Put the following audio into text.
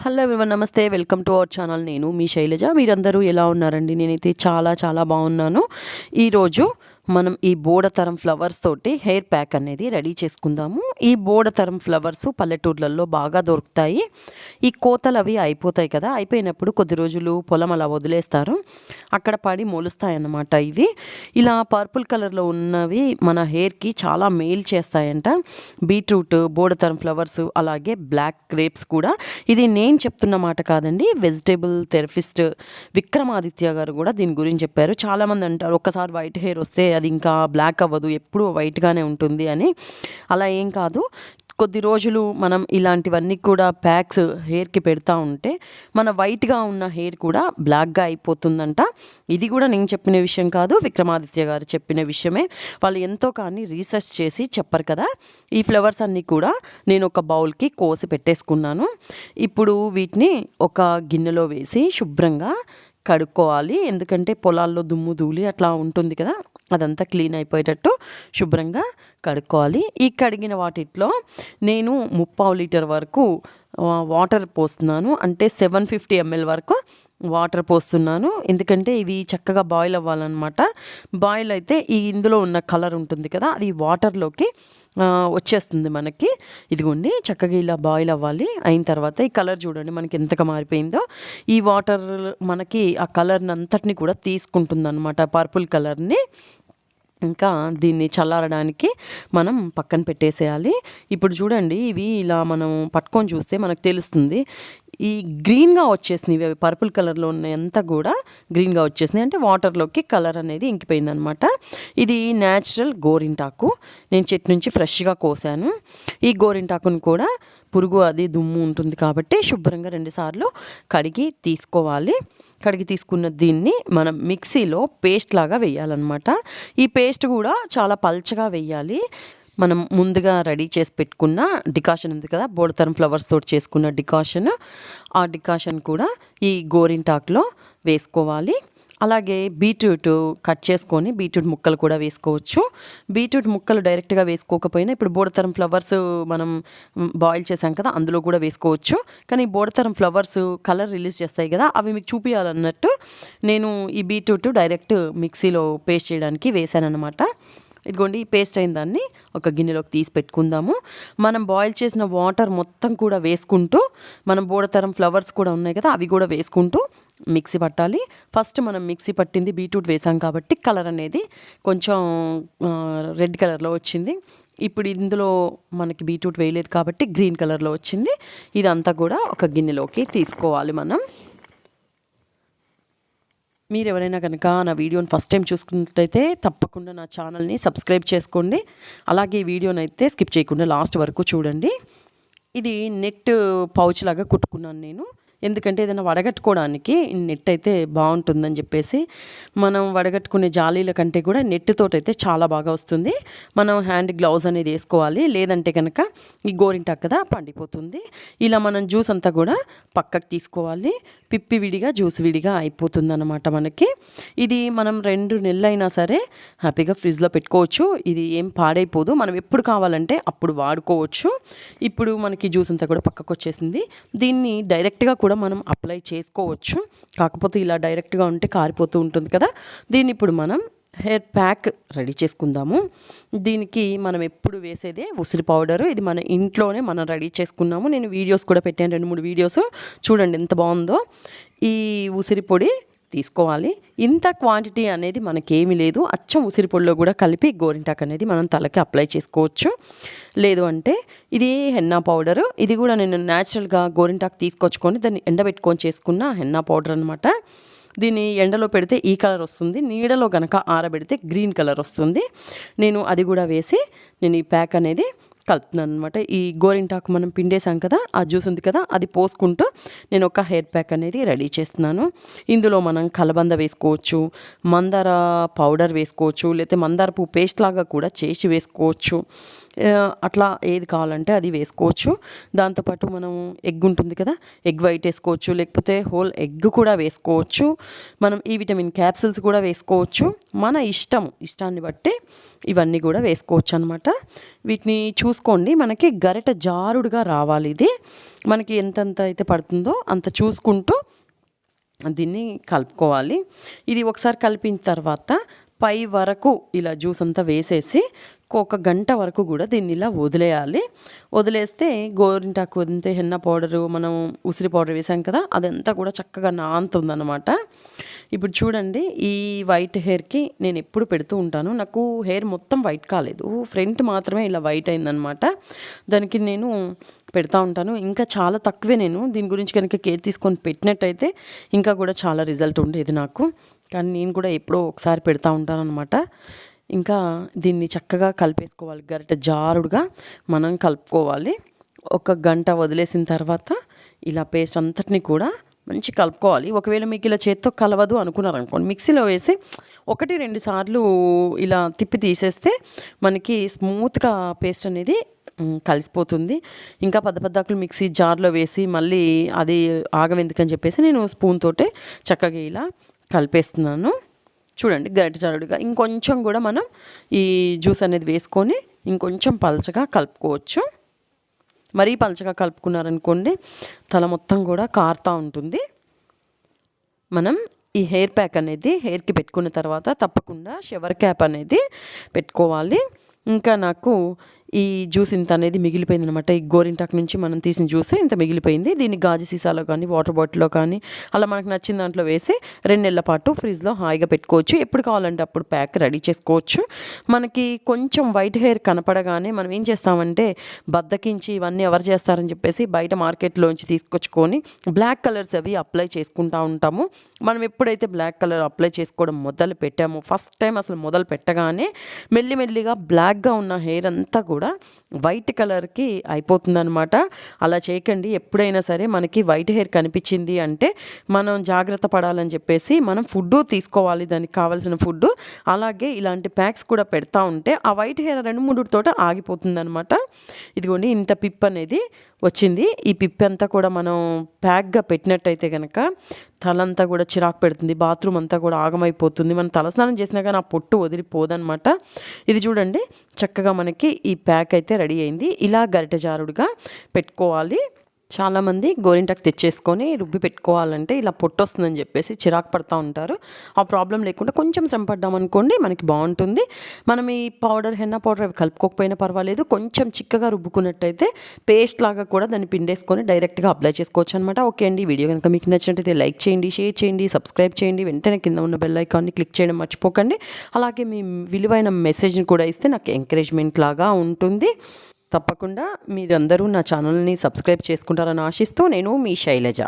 Hello everyone నమస్తే. Welcome to our channel నేను మీ శైలజ. మీరందరూ ఎలా ఉన్నారండి? నేనైతే చాలా చాలా బాగున్నాను. ఈరోజు మనం ఈ బోడతరం ఫ్లవర్స్ తోటి హెయిర్ ప్యాక్ అనేది రెడీ చేసుకుందాము. ఈ బోడతరం ఫ్లవర్స్ పల్లెటూర్లలో బాగా దొరుకుతాయి. ఈ కోతలు అవి అయిపోతాయి కదా అయిపోయినప్పుడు కొద్ది రోజులు పొలం అలా వదిలేస్తారు. అక్కడ పడి మొలుస్తాయన్నమాట ఇవి. ఇలా పర్పుల్ కలర్లో ఉన్నవి మన హెయిర్కి చాలా మేల్ చేస్తాయంట. బీట్రూట్ బోడతరం ఫ్లవర్స్ అలాగే బ్లాక్ గ్రేప్స్ కూడా. ఇది నేను చెప్తున్న మాట కాదండి వెజిటేబుల్ థెరపిస్ట్ విక్రమాదిత్య గారు కూడా దీని గురించి చెప్పారు. చాలామంది అంటారు ఒక్కసారి వైట్ హెయిర్ వస్తే అది ఇంకా బ్లాక్ అవ్వదు ఎప్పుడూ వైట్గానే ఉంటుంది అని. అలా ఏం కాదు. కొద్ది రోజులు మనం ఇలాంటివన్నీ కూడా ప్యాక్స్ హెయిర్కి పెడతా ఉంటే మన వైట్గా ఉన్న హెయిర్ కూడా బ్లాక్గా అయిపోతుందంట. ఇది కూడా నేను చెప్పిన విషయం కాదు విక్రమాదిత్య గారు చెప్పిన విషయమే. వాళ్ళు ఎంతో కానీ రీసెర్చ్ చేసి చెప్పరు కదా. ఈ ఫ్లవర్స్ అన్నీ కూడా నేను ఒక బౌల్కి కోసి పెట్టేసుకున్నాను. ఇప్పుడు వీటిని ఒక గిన్నెలో వేసి శుభ్రంగా కడుక్కోవాలి. ఎందుకంటే పొలాల్లో దుమ్ము ధూళి అట్లా ఉంటుంది కదా అదంతా క్లీన్ అయిపోయేటట్టు శుభ్రంగా కడుక్కోవాలి. ఈ కడిగిన వాటిట్లో నేను ముప్పావు లీటర్ వరకు వాటర్ పోస్తున్నాను. అంటే సెవెన్ ఫిఫ్టీ ఎంఎల్ వరకు వాటర్ పోస్తున్నాను. ఎందుకంటే ఇవి చక్కగా బాయిల్ అవ్వాలన్నమాట. బాయిల్ అయితే ఈ ఇందులో ఉన్న కలర్ ఉంటుంది కదా అది వాటర్లోకి వచ్చేస్తుంది మనకి. ఇదిగోండి చక్కగా ఇలా బాయిల్ అవ్వాలి. అయిన తర్వాత ఈ కలర్ చూడండి మనకి ఎంతగా మారిపోయిందో. ఈ వాటర్ మనకి ఆ కలర్ని అంతటిని కూడా తీసుకుంటుంది అనమాట పర్పుల్ కలర్ని ఇంకా దీన్ని చల్లారడానికి మనం పక్కన పెట్టేసేయాలి. ఇప్పుడు చూడండి ఇవి ఇలా మనం పట్టుకొని చూస్తే మనకు తెలుస్తుంది. ఈ గ్రీన్గా వచ్చేసినవి అవి పర్పుల్ కలర్లో ఉన్నాయంతా కూడా గ్రీన్గా వచ్చేసినాయి. అంటే వాటర్లోకి కలర్ అనేది ఇంకిపోయింది అనమాట ఇది న్యాచురల్ గోరింటాకు. నేను చెట్టు నుంచి ఫ్రెష్గా కోసాను. ఈ గోరింటాకును కూడా పురుగు అది దుమ్ము ఉంటుంది కాబట్టి శుభ్రంగా రెండుసార్లు కడిగి తీసుకోవాలి. కడిగి తీసుకున్న దీన్ని మనం మిక్సీలో పేస్ట్ లాగా వేయాలన్నమాట. ఈ పేస్ట్ కూడా చాలా పల్చగా వేయాలి. మనం ముందుగా రెడీ చేసి పెట్టుకున్న డికాషన్ ఉంది కదా బోడతరం ఫ్లవర్స్ తోటి చేసుకున్న డికాషన్. ఆ డికాషన్ కూడా ఈ గోరింటాకులో వేసుకోవాలి. అలాగే బీట్రూట్ కట్ చేసుకొని బీట్రూట్ ముక్కలు కూడా వేసుకోవచ్చు. బీట్రూట్ ముక్కలు డైరెక్ట్గా వేసుకోకపోయినా ఇప్పుడు బోడతరం ఫ్లవర్స్ మనం బాయిల్ చేసాం కదా అందులో కూడా వేసుకోవచ్చు. కానీ బోడతరం ఫ్లవర్స్ కలర్ రిలీజ్ చేస్తాయి కదా అవి మీకు చూపించాలన్నట్టు నేను ఈ బీట్రూట్ డైరెక్ట్ మిక్సీలో పేస్ట్ చేయడానికి వేసాను ఇదిగోండి ఇదిగోండి పేస్ట్ అయిన దాన్ని ఒక గిన్నెలోకి తీసి పెట్టుకుందాము. మనం బాయిల్ చేసిన వాటర్ మొత్తం కూడా వేసుకుంటూ మనం బోడతరం ఫ్లవర్స్ కూడా ఉన్నాయి కదా అవి కూడా వేసుకుంటూ మిక్సీ పట్టాలి. ఫస్ట్ మనం మిక్సీ పట్టింది బీట్రూట్ వేసాం కాబట్టి కలర్ అనేది కొంచెం రెడ్ కలర్లో వచ్చింది. ఇప్పుడు ఇందులో మనకి బీట్రూట్ వేయలేదు కాబట్టి గ్రీన్ కలర్లో వచ్చింది. ఇదంతా కూడా ఒక గిన్నెలోకి తీసుకోవాలి మనం. మీరు ఎవరైనా కనుక నా వీడియోని ఫస్ట్ టైం చూసుకున్నట్టయితే తప్పకుండా నా ఛానల్ని సబ్స్క్రైబ్ చేసుకోండి. అలాగే ఈ వీడియోని అయితే స్కిప్ చేయకుండా లాస్ట్ వరకు చూడండి. ఇది నెట్ పౌచ్ లాగా కుట్టుకున్నాను నేను. ఎందుకంటే ఏదైనా వడగట్టుకోవడానికి నెట్ అయితే బాగుంటుందని చెప్పేసి మనం వడగట్టుకునే జాలీల కంటే కూడా నెట్తోటైతే అయితే చాలా బాగా వస్తుంది. మనం హ్యాండ్ గ్లౌజ్ అనేది వేసుకోవాలి. లేదంటే కనుక ఈ గోరింట కదా పండిపోతుంది. ఇలా మనం జ్యూస్ అంతా కూడా పక్కకు తీసుకోవాలి. పిప్పి విడిగా జ్యూస్ విడిగా అయిపోతుంది అనమాట మనకి. ఇది మనం రెండు నెలలు అయినా సరే హ్యాపీగా ఫ్రిడ్జ్లో పెట్టుకోవచ్చు. ఇది ఏం పాడైపోదు. మనం ఎప్పుడు కావాలంటే అప్పుడు వాడుకోవచ్చు. ఇప్పుడు మనకి జ్యూస్ అంతా కూడా పక్కకు వచ్చేసింది దీన్ని డైరెక్ట్గా కూడా కూడా మనం అప్లై చేసుకోవచ్చు. కాకపోతే ఇలా డైరెక్ట్గా ఉంటే కారిపోతూ ఉంటుంది కదా. దీన్ని ఇప్పుడు మనం హెయిర్ ప్యాక్ రెడీ చేసుకుందాము. దీనికి మనం ఎప్పుడు వేసేదే ఉసిరి పౌడరు ఇది మన ఇంట్లోనే మనం రెడీ చేసుకున్నాము. నేను వీడియోస్ కూడా పెట్టాను రెండు మూడు వీడియోస్ చూడండి ఎంత బాగుందో. ఈ ఉసిరి పొడి తీసుకోవాలి. ఇంత క్వాంటిటీ అనేది మనకేమీ లేదు. అచ్చం ఉసిరి పొడిలో కూడా కలిపి గోరింటాక్ అనేది మనం తలకి అప్లై చేసుకోవచ్చు. లేదు అంటే ఇది హెన్నా పౌడరు ఇది కూడా నేను న్యాచురల్గా గోరింటాక్ తీసుకొచ్చుకొని దాన్ని ఎండబెట్టుకొని చేసుకున్న హెన్నా పౌడర్ అనమాట దీన్ని ఎండలో పెడితే ఈ కలర్ వస్తుంది. నీడలో కనుక ఆరబెడితే గ్రీన్ కలర్ వస్తుంది. నేను అది కూడా వేసి నేను ఈ ప్యాక్ అనేది కలుపుతున్నాను అనమాట ఈ గోరింటాకు మనం పిండేసాం కదా ఆ జ్యూస్ ఉంది కదా అది పోసుకుంటూ నేను ఒక హెయిర్ ప్యాక్ అనేది రెడీ చేస్తున్నాను. ఇందులో మనం కలబంద వేసుకోవచ్చు మందార పౌడర్ వేసుకోవచ్చు లేకపోతే మందార పువ్వు పేస్ట్ లాగా కూడా చేసి వేసుకోవచ్చు. అట్లా ఏది కావాలంటే అది వేసుకోవచ్చు. దాంతోపాటు మనం ఎగ్ ఉంటుంది కదా ఎగ్ వైట్ వేసుకోవచ్చు లేకపోతే హోల్ ఎగ్ కూడా వేసుకోవచ్చు. మనం ఈ విటమిన్ క్యాప్సిల్స్ కూడా వేసుకోవచ్చు. మన ఇష్టం ఇష్టాన్ని బట్టి ఇవన్నీ కూడా వేసుకోవచ్చు అనమాట వీటిని చూసుకోండి మనకి గరిట జారుడుగా రావాలి ఇది. మనకి ఎంతెంత అయితే పడుతుందో అంత చూసుకుంటూ దీన్ని కలుపుకోవాలి. ఇది ఒకసారి కలిపిన తర్వాత పై వరకు ఇలా జ్యూస్ అంతా వేసేసి ఒక గంట వరకు కూడా దీన్ని ఇలా వదిలేయాలి. వదిలేస్తే గోరింటాకు అంతే హెన్న పౌడరు మనం ఉసిరి పౌడర్ వేసాం కదా అదంతా కూడా చక్కగా నాంతుందనమాట ఇప్పుడు చూడండి ఈ వైట్ హెయిర్కి నేను ఎప్పుడు పెడుతూ ఉంటాను. నాకు హెయిర్ మొత్తం వైట్ కాలేదు. ఫ్రంట్ మాత్రమే ఇలా వైట్ అయిందనమాట దానికి నేను పెడతా ఉంటాను. ఇంకా చాలా తక్కువే నేను. దీని గురించి కనుక కేర్ తీసుకొని పెట్టినట్టయితే ఇంకా కూడా చాలా రిజల్ట్ ఉండేది నాకు. కానీ నేను కూడా ఎప్పుడో ఒకసారి పెడతా ఉంటాను అనమాట ఇంకా దీన్ని చక్కగా కలిపేసుకోవాలి. గరిట జారుడుగా మనం కలుపుకోవాలి. ఒక గంట వదిలేసిన తర్వాత ఇలా పేస్ట్ అంతటిని కూడా మంచి కలుపుకోవాలి. ఒకవేళ మీకు ఇలా చేత్తో కలవదు అనుకున్నారు అనుకోండి మిక్సీలో వేసి ఒకటి రెండు సార్లు ఇలా తిప్పి తీసేస్తే మనకి స్మూత్గా పేస్ట్ అనేది కలిసిపోతుంది. ఇంకా పెద్ద పెద్దాకులు మిక్సీ జార్లో వేసి మళ్ళీ అది ఆగవెందుకని చెప్పేసి నేను స్పూన్ తోటే చక్కగా ఇలా కలిపేస్తున్నాను. చూడండి గరిట జారుడుగా. ఇంకొంచెం కూడా మనం ఈ జ్యూస్ అనేది వేసుకొని ఇంకొంచెం పలచగా కలుపుకోవచ్చు. మరీ పలచగా కలుపుకున్నారనుకోండి తల మొత్తం కూడా కారుతూ ఉంటుంది. మనం ఈ హెయిర్ ప్యాక్ అనేది హెయిర్కి పెట్టుకున్న తర్వాత తప్పకుండా షవర్ క్యాప్ అనేది పెట్టుకోవాలి. ఇంకా నాకు ఈ జ్యూస్ ఇంత అనేది మిగిలిపోయింది అనమాట ఈ గోరింటాకు నుంచి మనం తీసిన జ్యూస్ ఇంత మిగిలిపోయింది. దీన్ని గాజు సీసాలో కానీ వాటర్ బాటిల్లో కానీ అలా మనకు నచ్చిన దాంట్లో వేసి రెండు నెలల పాటు ఫ్రిడ్జ్లో హాయిగా పెట్టుకోవచ్చు. ఎప్పుడు కావాలంటే అప్పుడు ప్యాక్ రెడీ చేసుకోవచ్చు. మనకి కొంచెం వైట్ హెయిర్ కనపడగానే మనం ఏం చేస్తామంటే బద్దకించి ఇవన్నీ ఎవరు చేస్తారని చెప్పేసి బయట మార్కెట్లోంచి తీసుకొచ్చుకొని బ్లాక్ కలర్స్ అవి అప్లై చేసుకుంటూ ఉంటాము. మనం ఎప్పుడైతే బ్లాక్ కలర్ అప్లై చేసుకోవడం మొదలు పెట్టామో ఫస్ట్ టైం అసలు మొదలు పెట్టగానే మెల్లిమెల్లిగా బ్లాక్గా ఉన్న హెయిర్ అంతా కూడా కూడా వైట్ కలర్కి అయిపోతుందనమాట అలా చేయకండి. ఎప్పుడైనా సరే మనకి వైట్ హెయిర్ కనిపించింది అంటే మనం జాగ్రత్త పడాలని చెప్పేసి మనం ఫుడ్ తీసుకోవాలి. దానికి కావాల్సిన ఫుడ్. అలాగే ఇలాంటి ప్యాక్స్ కూడా పెడతా ఉంటే ఆ వైట్ హెయిర్ రెండు మూడు తోట ఆగిపోతుందన్నమాట. ఇదిగోండి ఇంత పిప్ అనేది వచ్చింది. ఈ పిప్పి అంతా కూడా మనం ప్యాక్గా పెట్టినట్టయితే కనుక తలంతా కూడా చిరాకు పెడుతుంది. బాత్రూమ్ అంతా కూడా ఆగమైపోతుంది. మనం తలస్నానం చేసినా కానీ ఆ పొట్టు వదిలిపోదనమాట ఇది చూడండి చక్కగా మనకి ఈ ప్యాక్ అయితే రెడీ అయింది. ఇలా గరిట జారుడుగా పెట్టుకోవాలి. చాలామంది గోరింటాకు తెచ్చేసుకొని రుబ్బి పెట్టుకోవాలంటే ఇలా పొట్టు వస్తుందని చెప్పేసి చిరాకు పడతా ఉంటారు. ఆ ప్రాబ్లం లేకుండా కొంచెం శ్రమ పడ్డామనుకోండి మనకి బాగుంటుంది. మనం ఈ పౌడర్ హెన్న పౌడర్ అవి కలుపుకోకపోయినా పర్వాలేదు. కొంచెం చిక్కగా రుబ్బుకున్నట్టయితే పేస్ట్ లాగా కూడా దాన్ని పిండేసుకొని డైరెక్ట్గా అప్లై చేసుకోవచ్చు అనమాట ఓకే అండి వీడియో కనుక మీకు నచ్చినట్టయితే లైక్ చేయండి షేర్ చేయండి సబ్స్క్రైబ్ చేయండి. వెంటనే కింద ఉన్న బెల్ ఐకాన్ని క్లిక్ చేయడం మర్చిపోకండి. అలాగే మీ విలువైన మెసేజ్ని కూడా ఇస్తే నాకు ఎంకరేజ్మెంట్ లాగా ఉంటుంది. తప్పకుండా మీరందరూ నా ఛానల్ని సబ్స్క్రైబ్ చేసుకుంటారని ఆశిస్తూ నేను మీ శైలజ.